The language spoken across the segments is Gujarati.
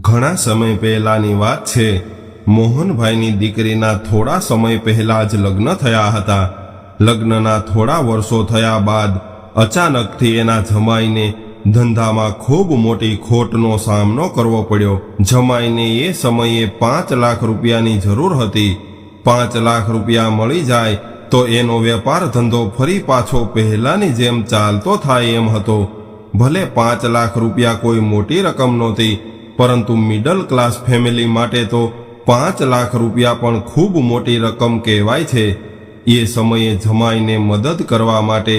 ઘણા સમય પહેલાની વાત છે. મોહનભાઈની દીકરીના થોડા સમય પહેલા જ લગ્ન થયા હતા. લગ્નના થોડા વર્ષો થયા બાદ અચાનકથી એના જમાઈને ધંધામાં ખૂબ મોટી ખોટનો સામનો કરવો પડ્યો. જમાઈને એ સમયે પાંચ લાખ રૂપિયાની જરૂર હતી. પાંચ લાખ રૂપિયા મળી જાય તો એનો વેપાર ધંધો ફરી પાછો પહેલાની જેમ ચાલતો થાય એમ હતો. ભલે પાંચ લાખ રૂપિયા કોઈ મોટી રકમ નહોતી પરંતુ મિડલ ક્લાસ ફેમિલી માટે તો પાંચ લાખ રૂપિયા પણ ખૂબ મોટી રકમ કહેવાય છે. એ સમયે જમાઈને મદદ કરવા માટે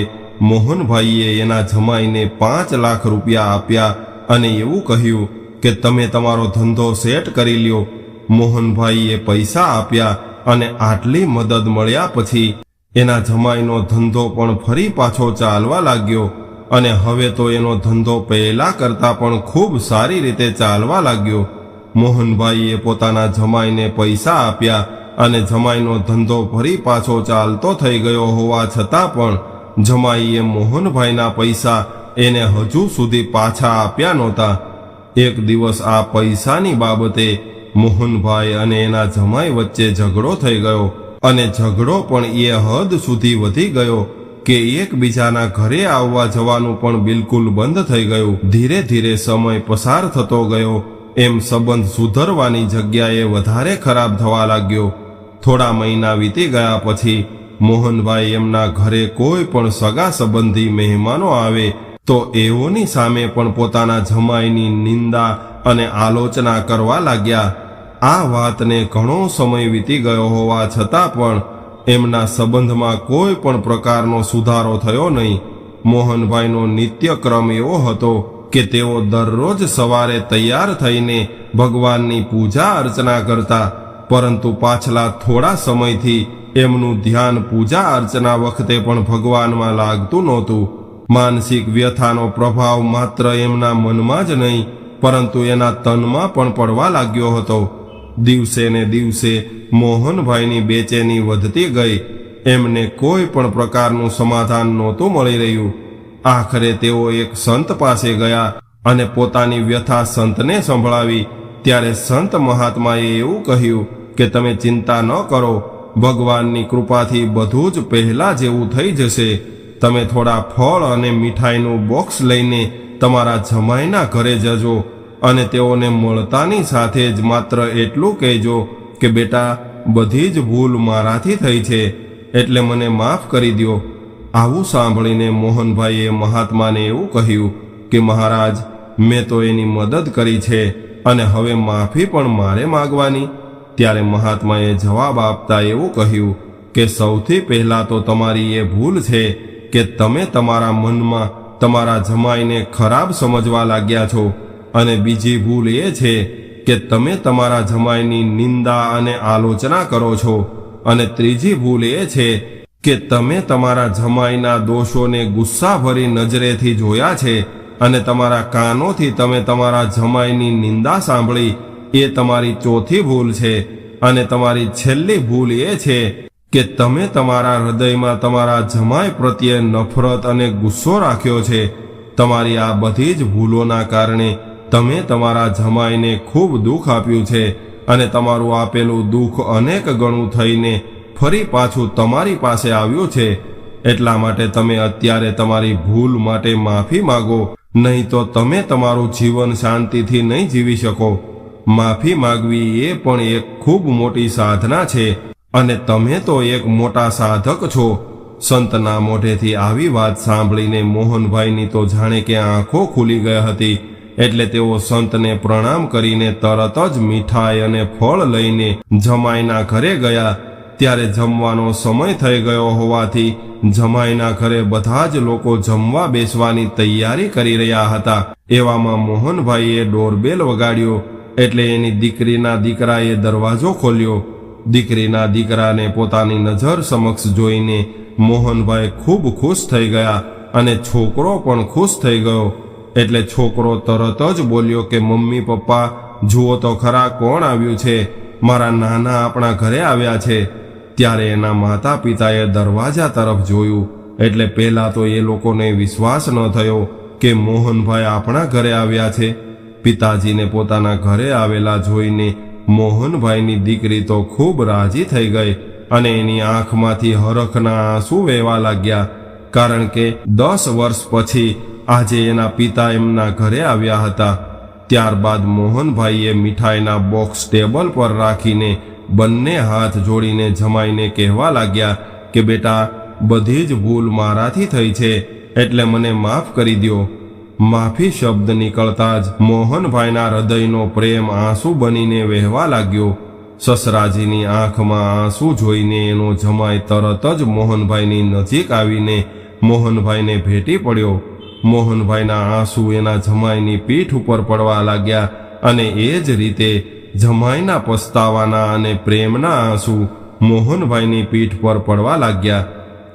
મોહનભાઈએ એના જમાઈને પાંચ લાખ રૂપિયા આપ્યા અને એવું કહ્યું કે તમે તમારો ધંધો સેટ કરી લ્યો. મોહનભાઈએ પૈસા આપ્યા અને આટલી મદદ મળ્યા પછી એના જમાઈનો ધંધો પણ ફરી પાછો ચાલવા લાગ્યો. અને હવે તો એનો ધંધો પહેલા કરતાં પણ ખૂબ સારી રીતે ચાલવા લાગ્યો. મોહનભાઈએ પોતાના જમાઈને પૈસા આપ્યા અને જમાઈનો ધંધો ફરી પાછો ચાલતો થઈ ગયો હોવા છતાં પણ જમાઈએ મોહનભાઈના પૈસા એને હજુ સુધી પાછા આપ્યા નહોતા. એક દિવસ આ પૈસાની બાબતે મોહનભાઈ અને એના જમાઈ વચ્ચે ઝઘડો થઈ ગયો અને ઝઘડો પણ એ હદ સુધી વધી ગયો. કે એકબીજાના ઘરે આવવા જવાનું પણ બિલકુલ બંધ થઈ ગયું. ધીરે ધીરે સમય પસાર થતો ગયો. એમ સંબંધ સુધરવાની જગ્યાએ વધારે ખરાબ થવા લાગ્યો. થોડા મહિના વીતી ગયા પછી મોહનભાઈ એમના ઘરે કોઈ પણ સગા સંબંધી મહેમાનો આવે તો એઓની સામે પણ પોતાના જમાઈની નિંદા અને આલોચના કરવા લાગ્યા. આ વાતને ઘણો સમય વીતી ગયો હોવા છતાં પણ એમના સંબંધમાં કોઈ પણ પ્રકારનો સુધારો થયો નહીં. મોહનભાઈનો નિત્યક્રમ એવો હતો કે તેઓ દરરોજ સવારે તૈયાર થઈને ભગવાનની પૂજા અર્ચના કરતા, પરંતુ પાછલા થોડા સમયથી એમનું ધ્યાન પૂજા અર્ચના વખતે પણ ભગવાનમાં લાગતું નહોતું. માનસિક વ્યથાનો પ્રભાવ માત્ર એમના મનમાં જ નહીં, પરંતુ એના તનમાં પણ પડવા લાગ્યો હતો. દિવસે ને દિવસે મોહનભાઈની બેચેની વધતી ગઈ. એમને કોઈ પણ પ્રકારનું સમાધાન નહોતું મળી રહ્યું. આખરે તેઓ એક સંત પાસે ગયા અને પોતાની વ્યથા સંતને સંભળાવી. ત્યારે સંત મહાત્માએ એવું કહ્યું કે તમે ચિંતા ન કરો, ભગવાનની કૃપાથી બધું જ પહેલા જેવું થઈ જશે. તમે થોડા ફળ અને મીઠાઈનું બોક્સ લઈને તમારા જમાઈના ઘરે જજો. અને તેઓને મળતાની સાથે જ માત્ર એટલું કહેજો કે બેટા, બધી જ ભૂલ મારાથી થઈ છે, એટલે મને માફ કરી દ્યો. આવું સાંભળીને મોહનભાઈએ મહાત્માને એવું કહ્યું કે, મહારાજ, મેં તો એની મદદ કરી છે અને હવે માફી પણ મારે માગવાની. ત્યારે મહાત્માએ જવાબ આપતા એવું કહ્યું કે, સૌથી પહેલાં તો તમારી એ ભૂલ છે કે તમે તમારા મનમાં તમારા જમાઈને ખરાબ સમજવા લાગ્યા છો. અને બીજી ભૂલ એ છે કે તમે તમારા જમાઈની નિંદા અને આલોચના કરો છો. અને ત્રીજી ભૂલ એ છે કે તમે તમારા જમાઈના દોષોને ગુસ્સાભરી નજરેથી જોયા છે અને તમારા કાનોથી તમે તમારા જમાઈની નિંદા સાંભળી. એ તમારી ચોથી ભૂલ છે અને તમારી છેલ્લી ભૂલ એ છે કે તમે તમારા હૃદયમાં તમારા જમાઈ પ્રત્યે નફરત અને ગુસ્સો રાખ્યો છે. તમારી આ બધી જ ભૂલોના કારણે તમે તમારા જમાઈને ખૂબ દુઃખ આપ્યું છે અને તમારું આપેલું દુઃખ અનેક ગણું થઈને ફરી પાછું તમારી પાસે આવ્યું છે. એટલા માટે તમે અત્યારે તમારી ભૂલ માટે માફી માગો, નહીં તો તમે તમારું જીવન શાંતિથી નહીં જીવી શકો. માફી માગવી એ પણ એક ખૂબ મોટી સાધના છે અને તમે તો એક મોટા સાધક છો. સંતના મોઢેથી આવી વાત સાંભળીને મોહનભાઈની તો જાણે કે આંખો ખુલી ગઈ હતી. એટલે તેઓ સંતને પ્રણામ કરીને તરત જ મીઠાઈ અને ફળ લઈને જમાઈના ઘરે ગયા. ત્યારે જમવાનો સમય થઈ ગયો હોવાથી જમાઈના ઘરે બધા જ લોકો જમવા બેસવાની તૈયારી કરી રહ્યા હતા. એવામાં મોહનભાઈએ ડોરબેલ વગાડ્યો એટલે એની દીકરીના દીકરાએ દરવાજો ખોલ્યો. દીકરીના દીકરાને પોતાની નજર સમક્ષ જોઈને મોહનભાઈ ખૂબ ખુશ થઈ ગયા અને છોકરો પણ ખુશ થઈ ગયો. એટલે છોકરો તરત જ બોલ્યો કે, મમ્મી, પપ્પા, જુઓ તો ખરા કોણ આવ્યું છે? મારા નાના આપણા ઘરે આવ્યા છે. ત્યારે એના માતા પિતાએ દરવાજા તરફ જોયું. એટલે પહેલા તો એ લોકોને વિશ્વાસ ન થયો કે મોહનભાઈ આપણા ઘરે આવ્યા છે. પિતાજીને પોતાના ઘરે આવેલા જોઈને મોહનભાઈની દીકરી તો ખૂબ રાજી થઈ ગઈ અને એની આંખમાંથી હરખના આંસુ વહેવા લાગ્યા. કારણ કે દસ વર્ષ પછી આજે એના પિતા એમના ઘરે આવ્યા હતા. ત્યારબાદ મોહનભાઈએ મીઠાઈના બોક્સ ટેબલ પર રાખીને બંને હાથ જોડીને જમાઈને કહેવા લાગ્યા કે, બેટા, બધી જ ભૂલ મારાથી થઈ છે, એટલે મને માફ કરી દ્યો. માફી શબ્દ નીકળતા જ મોહનભાઈના હૃદયનો પ્રેમ આંસુ બનીને વહેવા લાગ્યો. સસરાજીની આંખમાં આંસુ જોઈને એનો જમાઈ તરત જ મોહનભાઈની નજીક આવીને મોહનભાઈને ભેટી પડ્યો. મોહનભાઈના આંસુ એના જમાઈની પીઠ ઉપર પડવા લાગ્યા અને એ જ રીતે જમાઈના પસ્તાવાના અને પ્રેમના આંસુ મોહનભાઈની પીઠ પર પડવા લાગ્યા.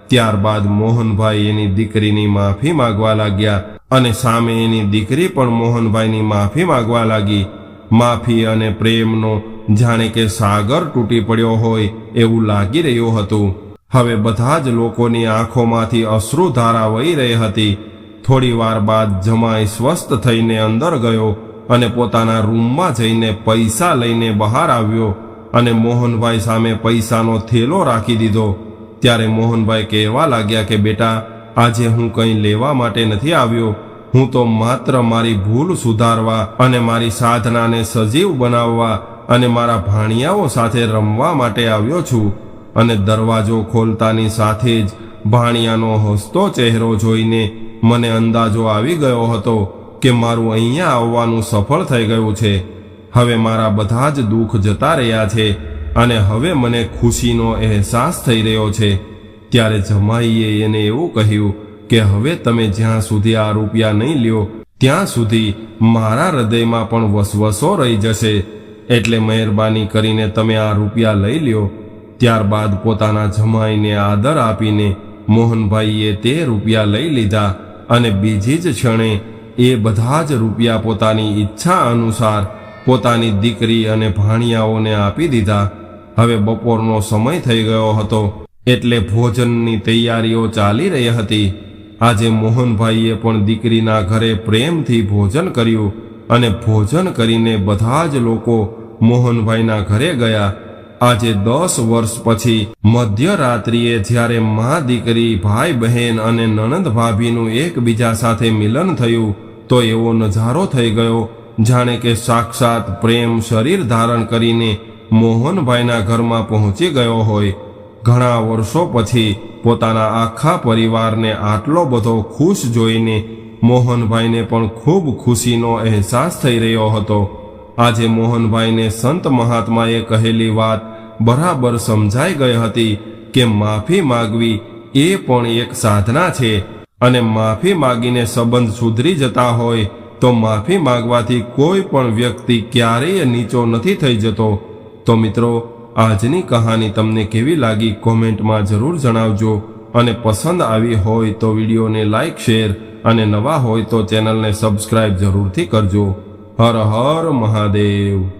ત્યારબાદ મોહનભાઈ એની દીકરીની માફી માગવા લાગ્યા અને સામે એની દીકરી પણ મોહનભાઈની માફી માગવા લાગી. માફી અને પ્રેમનો જાણે કે સાગર તૂટી પડ્યો હોય એવું લાગી રહ્યું હતું. હવે બધા જ લોકોની આંખોમાંથી અશ્રુધારા વહી રહી હતી. થોડી વાર બાદ જમાઈ સ્વસ્થ થઈને અંદર ગયો અને પોતાના રૂમમાં જઈને પૈસા લઈને બહાર આવ્યો અને મોહનભાઈ સામે પૈસાનો થેલો રાખી દીધો. ત્યારે મોહનભાઈ કહેવા લાગ્યા કે, બેટા, આજે હું કંઈ લેવા માટે નથી આવ્યો. હું તો માત્ર મારી ભૂલ સુધારવા અને મારી સાધનાને સજીવ બનાવવા અને મારા ભાણિયાઓ સાથે રમવા માટે આવ્યો છું. અને દરવાજો ખોલતાની સાથે જ ભાણિયાનો હસતો ચહેરો જોઈને મને અંદાજો આવી ગયો હતો કે મારું અહીંયા આવવાનું સફળ થઈ ગયું છે. હવે મારા બધા જ દુઃખ જતા રહ્યા છે અને હવે મને ખુશીનો અહેસાસ થઈ રહ્યો છે. ત્યારે જમાઈએ એને એવું કહ્યું કે હવે તમે જ્યાં સુધી આ રૂપિયા નહીં લ્યો, ત્યાં સુધી મારા હૃદયમાં પણ વસવસો રહી જશે. એટલે મહેરબાની કરીને તમે આ રૂપિયા લઈ લ્યો. ત્યારબાદ પોતાના જમાઈને આદર આપીને મોહનભાઈએ તે રૂપિયા લઈ લીધા. અને બીજી જ ક્ષણે એ બધા જ રૂપિયા પોતાની ઈચ્છા અનુસાર પોતાની દીકરી અને ભાણિયાઓને આપી દીધા. હવે બપોરનો સમય થઈ ગયો હતો એટલે ભોજનની તૈયારીઓ ચાલી રહી હતી. આજે મોહનભાઈએ પણ દીકરીના ઘરે પ્રેમથી ભોજન કર્યું અને ભોજન કરીને બધા જ લોકો મોહનભાઈના ઘરે ગયા. આજે દસ વર્ષ પછી મધ્યરાત્રિએ જ્યારે મા દીકરી, ભાઈ બહેન અને નણંદ ભાભીનું એકબીજા સાથે મિલન થયું, તો એવો નજારો થઈ ગયો, જાણે કે સાક્ષાત પ્રેમ શરીર ધારણ કરીને મોહનભાઈના ઘરમાં પહોંચી ગયો હોય. ઘણા વર્ષો પછી પોતાના આખા પરિવારને આટલો બધો ખુશ જોઈને મોહનભાઈને પણ ખૂબ ખુશીનો અહેસાસ થઈ રહ્યો હતો. આજે મોહનભાઈને સંત મહાત્માએ કહેલી વાત બરાબર સમજાઈ ગઈ હતી કે માફી માગવી એ પણ એક સાધના છે અને માફી માગીને સંબંધ સુધરી જતા હોય તો માફી માગવાથી કોઈ પણ વ્યક્તિ ક્યારેય નીચો નથી થઈ જતો. તો મિત્રો, આજની કહાની તમને કેવી લાગી કોમેન્ટમાં જરૂર જણાવજો અને પસંદ આવી હોય તો વિડીયોને લાઇક શેર અને નવા હોય તો ચેનલને સબસ્ક્રાઇબ જરૂરથી કરજો. હર હર મહાદેવ.